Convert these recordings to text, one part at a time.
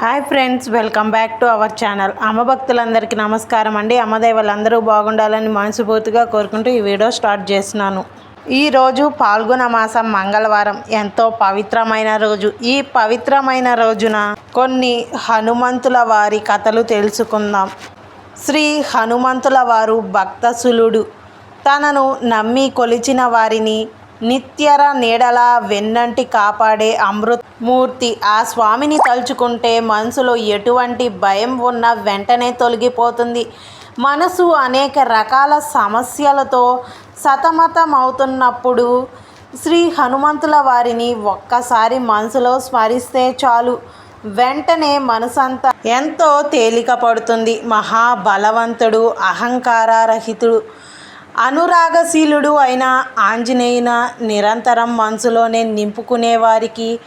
Hi friends welcome back to our channel. అమ్మ భక్తులందరికీ నమస్కారం అండి. అమ్మదేవులందరూ బాగుండాలని మనసుపూర్తిగా కోరుకుంటూ ఈ వీడియో స్టార్ట్ చేస్తున్నాను. ఈరోజు పాల్గొన మాసం మంగళవారం. ఎంతో పవిత్రమైన రోజు. ఈ పవిత్రమైన రోజున కొన్ని హనుమంతుల వారి కథలు తెలుసుకుందాం. శ్రీ హనుమంతుల వారు భక్తసులుడు తనను నమ్మి కొలిచిన వారిని నిత్యర నీడలా వెన్నంటి కాపాడే అమృత్మూర్తి. ఆ స్వామిని తలుచుకుంటే మనసులో ఎటువంటి భయం ఉన్నా వెంటనే తొలగిపోతుంది. మనసు అనేక రకాల సమస్యలతో సతమతమవుతున్నప్పుడు శ్రీ హనుమంతుల వారిని ఒక్కసారి మనసులో స్మరిస్తే చాలు. వెంటనే మనసంతా ఎంతో తేలిక పడుతుంది. మహాబలవంతుడు అహంకారరహితుడు. అనురాగశీలుడు అయిన ఆంజనేయున నిరంతరం మనసులోనే నింపుకునే వారికి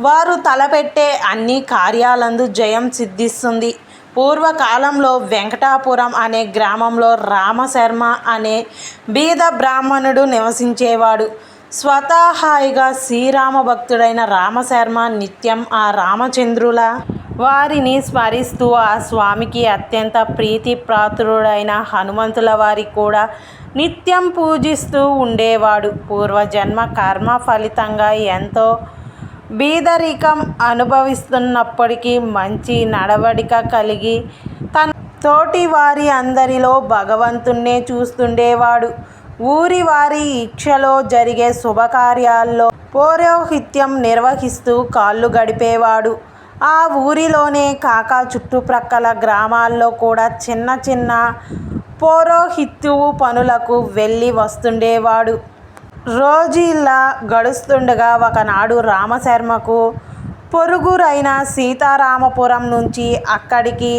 వారు తలపెట్టే అన్ని కార్యాలందు జయం సిద్ధిస్తుంది. పూర్వకాలంలో వెంకటాపురం అనే గ్రామంలో రామశర్మ అనే బీద బ్రాహ్మణుడు నివసించేవాడు. స్వతహాయిగా శ్రీరామ భక్తుడైన రామశర్మ నిత్యం ఆ రామచంద్రుల వారిని స్మరిస్తూ ఆ స్వామికి అత్యంత ప్రీతిప్రాతుడైన హనుమంతుల వారి కూడా నిత్యం పూజిస్తూ ఉండేవాడు. పూర్వజన్మ కర్మ ఫలితంగా ఎంతో బీదరికం అనుభవిస్తున్నప్పటికీ మంచి నడవడిక కలిగి తన తోటి వారి అందరిలో భగవంతుణ్ణే చూస్తుండేవాడు. ఊరి వారి ఇచ్చలో జరిగే శుభకార్యాల్లో పౌరోహిత్యం నిర్వహిస్తూ కాళ్ళు గడిపేవాడు. ఆ ఊరిలోనే కాక చుట్టుప్రక్కల గ్రామాల్లో కూడా చిన్న చిన్న పౌరోహిత్యువు పనులకు వెళ్ళి వస్తుండేవాడు. రోజీలా గడుస్తుండగా ఒకనాడు రామశర్మకు పొరుగురైన సీతారామపురం నుంచి అక్కడికి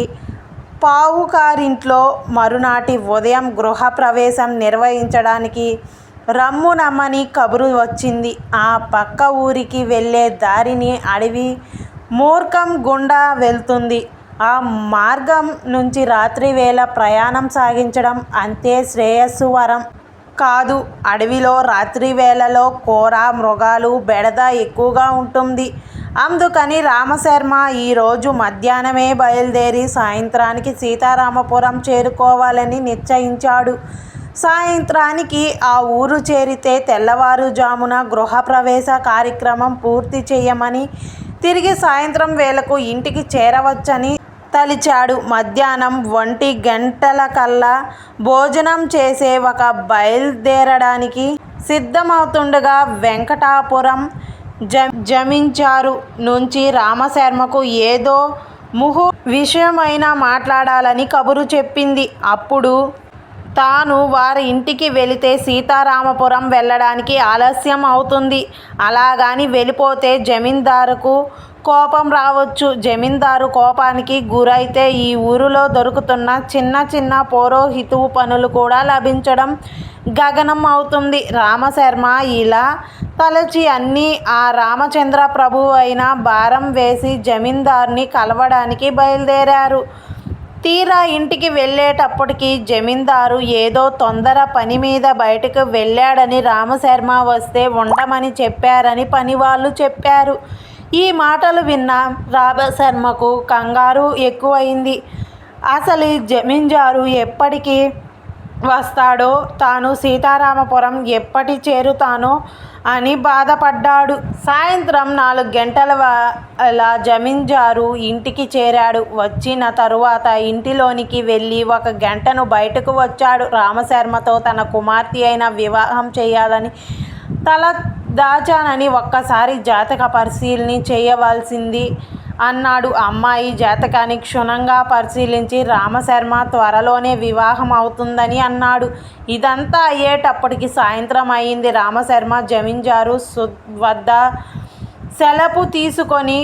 పావుకారింట్లో మరునాటి ఉదయం గృహప్రవేశం నిర్వహించడానికి రమ్మునమ్మని కబురు వచ్చింది. ఆ పక్క ఊరికి వెళ్ళే దారిని అడవి మూర్ఖం గుండా వెళ్తుంది. ఆ మార్గం నుంచి రాత్రి వేళ ప్రయాణం సాగించడం అంతే శ్రేయస్సు వరం. కాదు అడవిలో రాత్రి వేళలో కోర మృగాలు బెడద ఎక్కువగా ఉంటుంది. అందుకని రామశర్మ ఈరోజు మధ్యాహ్నమే బయలుదేరి సాయంత్రానికి సీతారామపురం చేరుకోవాలని నిశ్చయించాడు. సాయంత్రానికి ఆ ఊరు చేరితే తెల్లవారుజామున గృహప్రవేశ కార్యక్రమం పూర్తి చేయమని తిరిగి సాయంత్రం వేళకు ఇంటికి చేరవచ్చని తలిచాడు. మధ్యాహ్నం ఒంటి గంటలకల్లా భోజనం చేసే ఒక బయలుదేరడానికి సిద్ధమవుతుండగా వెంకటాపురం జ జమించారు. నుంచి రామశర్మకు ఏదో ముహు విషయమైనా మాట్లాడాలని కబురు చెప్పింది. అప్పుడు తాను వారి ఇంటికి వెళితే సీతారామపురం వెళ్ళడానికి ఆలస్యం అవుతుంది అలాగాని వెళ్ళిపోతే జమీందారుకు కోపం రావచ్చు. జమీందారు కోపానికి గురైతే ఈ ఊరిలో దొరుకుతున్న చిన్న చిన్న పౌరోహితువు పనులు కూడా లభించడం గగనం అవుతుంది. రామశర్మ ఇలా తలచి అన్నీ ఆ రామచంద్ర ప్రభువు అయిన భారం వేసి జమీందార్ని కలవడానికి బయలుదేరారు. తీరా ఇంటికి వెళ్ళేటప్పటికి జమీందారు ఏదో తొందర పని మీద బయటకు వెళ్ళాడని రామశర్మ వస్తే ఉండమని చెప్పారని పనివాళ్ళు చెప్పారు. ఈ మాటలు విన్న రామశర్మకు కంగారు ఎక్కువైంది. అసలు జమీందారు ఎప్పటికీ వస్తాడో తాను సీతారామపురం ఎప్పటి చేరుతానో అని బాధపడ్డాడు. సాయంత్రం నాలుగు గంటల అలా జమీందారు ఇంటికి చేరాడు. వచ్చిన తరువాత ఇంటిలోనికి వెళ్ళి ఒక గంటను బయటకు వచ్చాడు. రామశర్మతో తన కుమార్తె అయిన వివాహం చేయాలని తల దాచానని ఒక్కసారి జాతక పరిశీలన చేయవలసింది అన్నాడు అమ్మాయి. జాతకాన్ని క్షుణ్ణంగా పరిశీలించి రామశర్మ త్వరలోనే వివాహం అవుతుందని అన్నాడు. ఇదంతా అయ్యేటప్పటికి సాయంత్రం అయింది రామశర్మ జమీందారు సు వద్ద సెలవు తీసుకొని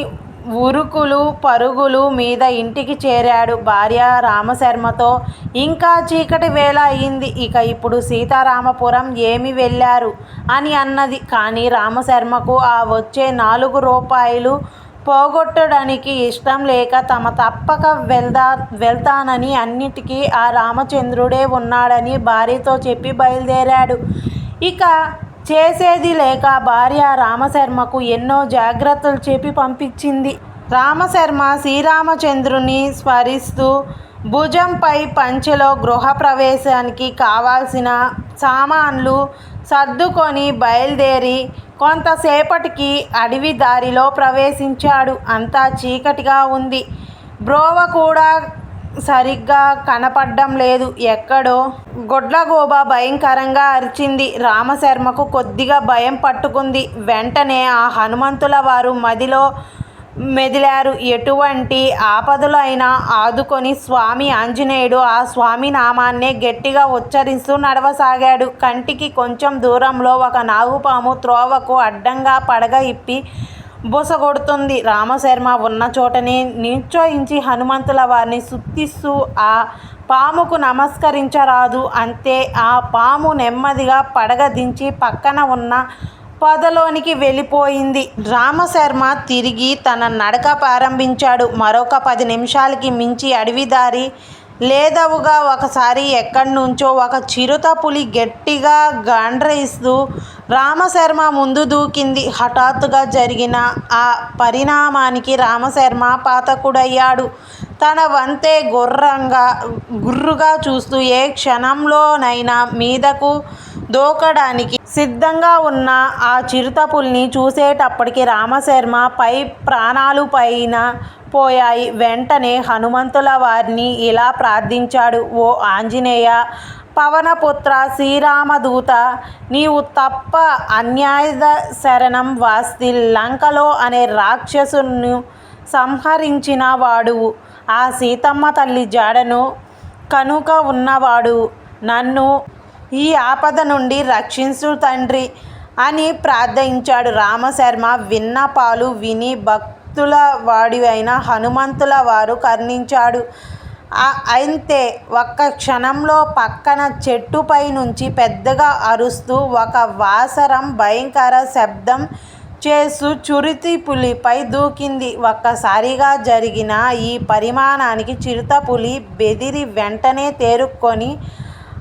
ఉరుకులు పరుగులు మీద ఇంటికి చేరాడు భార్య రామశర్మతో. ఇంకా చీకటి వేళ అయింది. ఇక ఇప్పుడు సీతారామపురం ఏమి వెళ్ళారు? అని అన్నది. కానీ రామశర్మకు ఆ వచ్చే నాలుగు రూపాయలు పోగొట్టడానికి ఇష్టం లేక తమ తప్పక వెళ్దా వెళ్తానని అన్నిటికీ ఆ రామచంద్రుడే ఉన్నాడని భార్యతో చెప్పి బయలుదేరాడు. ఇక చేసేది లేక భార్య రామశర్మకు ఎన్నో జాగ్రత్తలు చెప్పి పంపించింది. రామశర్మ శ్రీరామచంద్రుని స్మరిస్తూ భుజంపై పంచెలో గృహప్రవేశానికి కావాల్సిన సామాన్లు సర్దుకొని బయలుదేరి కొంతసేపటికి అడవి దారిలో ప్రవేశించాడు. అంతా చీకటిగా ఉంది. బ్రోవ కూడా సరిగ్గా కనపడ్డం లేదు. ఎక్కడో గొడ్లగోబ భయంకరంగా అరిచింది. రామశర్మకు కొద్దిగా భయం పట్టుకుంది. వెంటనే ఆ హనుమంతుల వారు మదిలో మెదిలారు. ఎటువంటి ఆపదలైనా అయినా ఆదుకొని స్వామి ఆంజనేయుడు ఆ స్వామి నామాన్నే గట్టిగా ఉచ్చరిస్తూ నడవసాగాడు. కంటికి కొంచెం దూరంలో ఒక నాగుపాము త్రోవకు అడ్డంగా పడగ ఇప్పి బుసగొడుతుంది. రామశర్మ ఉన్న చోటనే నిశ్చయించి హనుమంతుల వారిని సుత్తిస్తూ ఆ పాముకు నమస్కరించరాదు. అంతే ఆ పాము నెమ్మదిగా పడగదించి పక్కన ఉన్న పొదలోనికి వెళ్ళిపోయింది. రామశర్మ తిరిగి తన నడక ప్రారంభించాడు. మరొక పది నిమిషాలకి మించి అడవి దారి లేదవుగా. ఒకసారి ఎక్కడి నుంచో ఒక చిరుత పులి గట్టిగా గాండ్రయిస్తూ రామశర్మ ముందు దూకింది. హఠాత్తుగా జరిగిన ఆ పరిణామానికి రామశర్మ పాతకుడయ్యాడు. తన వంతే గుర్రంగా గుర్రుగా చూస్తూ ఏ క్షణంలోనైనా మీదకు దూకడానికి సిద్ధంగా ఉన్న ఆ చిరుతపుల్ని చూసేటప్పటికి రామశర్మ పై ప్రాణాలు పైన పోయాయి. వెంటనే హనుమంతుల వారిని ఇలా ప్రార్థించాడు. ఓ ఆంజనేయ పవనపుత్ర శ్రీరామదూత నీవు తప్ప అన్యాయ శరణం వాస్తి లంకలో అనే రాక్షసును సంహరించిన వాడువు ఆ సీతమ్మ తల్లి జాడను కనుక ఉన్నవాడు. నన్ను ఈ ఆపద నుండి రక్షించు తండ్రి అని ప్రార్థించాడు రామశర్మ. విన్నపాలు విని భక్తుల వాడివైన హనుమంతుల వారు కర్ణించాడు. అయితే ఒక్క క్షణంలో పక్కన చెట్టుపై నుంచి పెద్దగా అరుస్తూ ఒక వాసరం భయంకర శబ్దం చేస్తూ చురితి పులిపై దూకింది. ఒక్కసారిగా జరిగిన ఈ పరిమాణానికి చిరుతపులి బెదిరి వెంటనే తేరుక్కొని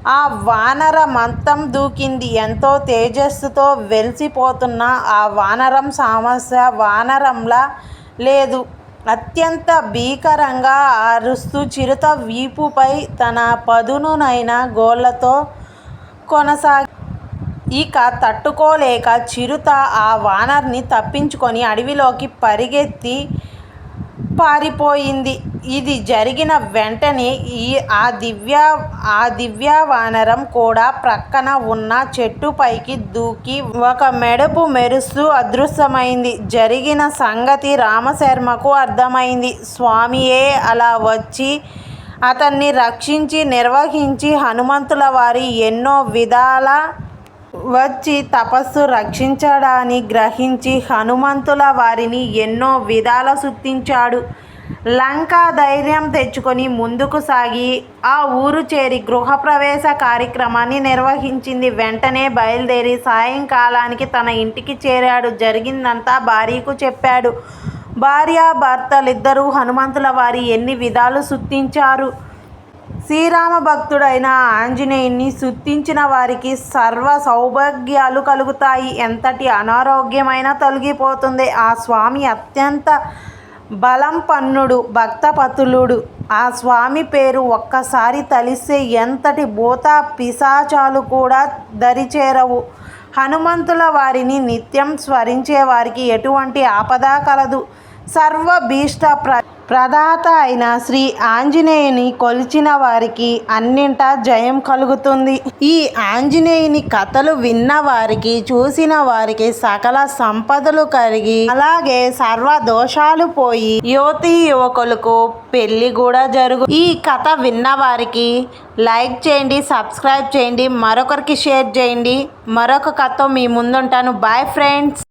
ఆ వానర మంతం దూకింది. ఎంతో తేజస్సుతో వెలిసిపోతున్న ఆ వానరం సమస్య వానరంలా లేదు. అత్యంత భీకరంగా అరుస్తూ చిరుత వీపుపై తన పదునునైన గోళ్ళతో కొనసాగి ఇక తట్టుకోలేక చిరుత ఆ వానర్ని తప్పించుకొని అడవిలోకి పరిగెత్తి పారిపోయింది. ఇది జరిగిన వెంటనే ఈ ఆ దివ్య ఆ దివ్య వానరం కూడా ప్రక్కన ఉన్న చెట్టుపైకి దూకి ఒక మెడపు మెరుస్తూ అదృశ్యమైంది. జరిగిన సంగతి రామశర్మకు అర్థమైంది. స్వామియే అలా వచ్చి అతన్ని రక్షించి నిర్వహించి హనుమంతుల వారి ఎన్నో విధాల వచ్చి తపస్సు రక్షించడాన్ని గ్రహించి హనుమంతుల వారిని ఎన్నో విధాల సుత్తించాడు లంక ధైర్యం తెచ్చుకొని ముందుకు సాగి ఆ ఊరు చేరి గృహప్రవేశ కార్యక్రమాన్ని నిర్వహించింది. వెంటనే బయలుదేరి సాయంకాలానికి తన ఇంటికి చేరాడు. జరిగిందంతా భార్యకు చెప్పాడు. భార్య భర్తలిద్దరూ హనుమంతుల వారి ఎన్ని విధాలు సుత్తించారు శ్రీరామ భక్తుడైన ఆంజనేయుని సుత్తించిన వారికి సర్వ సౌభాగ్యాలు కలుగుతాయి. ఎంతటి అనారోగ్యమైనా తొలగిపోతుంది. ఆ స్వామి అత్యంత బలం పన్నుడు భక్తపతులుడు. ఆ స్వామి పేరు ఒక్కసారి తలిస్తే ఎంతటి భూత పిశాచాలు కూడా దరిచేరవు. హనుమంతుల వారిని నిత్యం స్మరించే వారికి ఎటువంటి ఆపద కలదు. సర్వభీష్ట ప్ర ప్రదాత అయిన శ్రీ ఆంజనేయుని కొలిచిన వారికి అన్నింటా జయం కలుగుతుంది. ఈ ఆంజనేయుని కథలు విన్న వారికి చూసిన వారికి సకల సంపదలు కలిగి అలాగే సర్వ దోషాలు పోయి యువతి యువకులకు పెళ్ళి కూడా జరుగు. ఈ కథ విన్న వారికి లైక్ చేయండి సబ్స్క్రైబ్ చేయండి మరొకరికి షేర్ చేయండి. మరొక కథ మీ ముందుంటాను. Bye friends!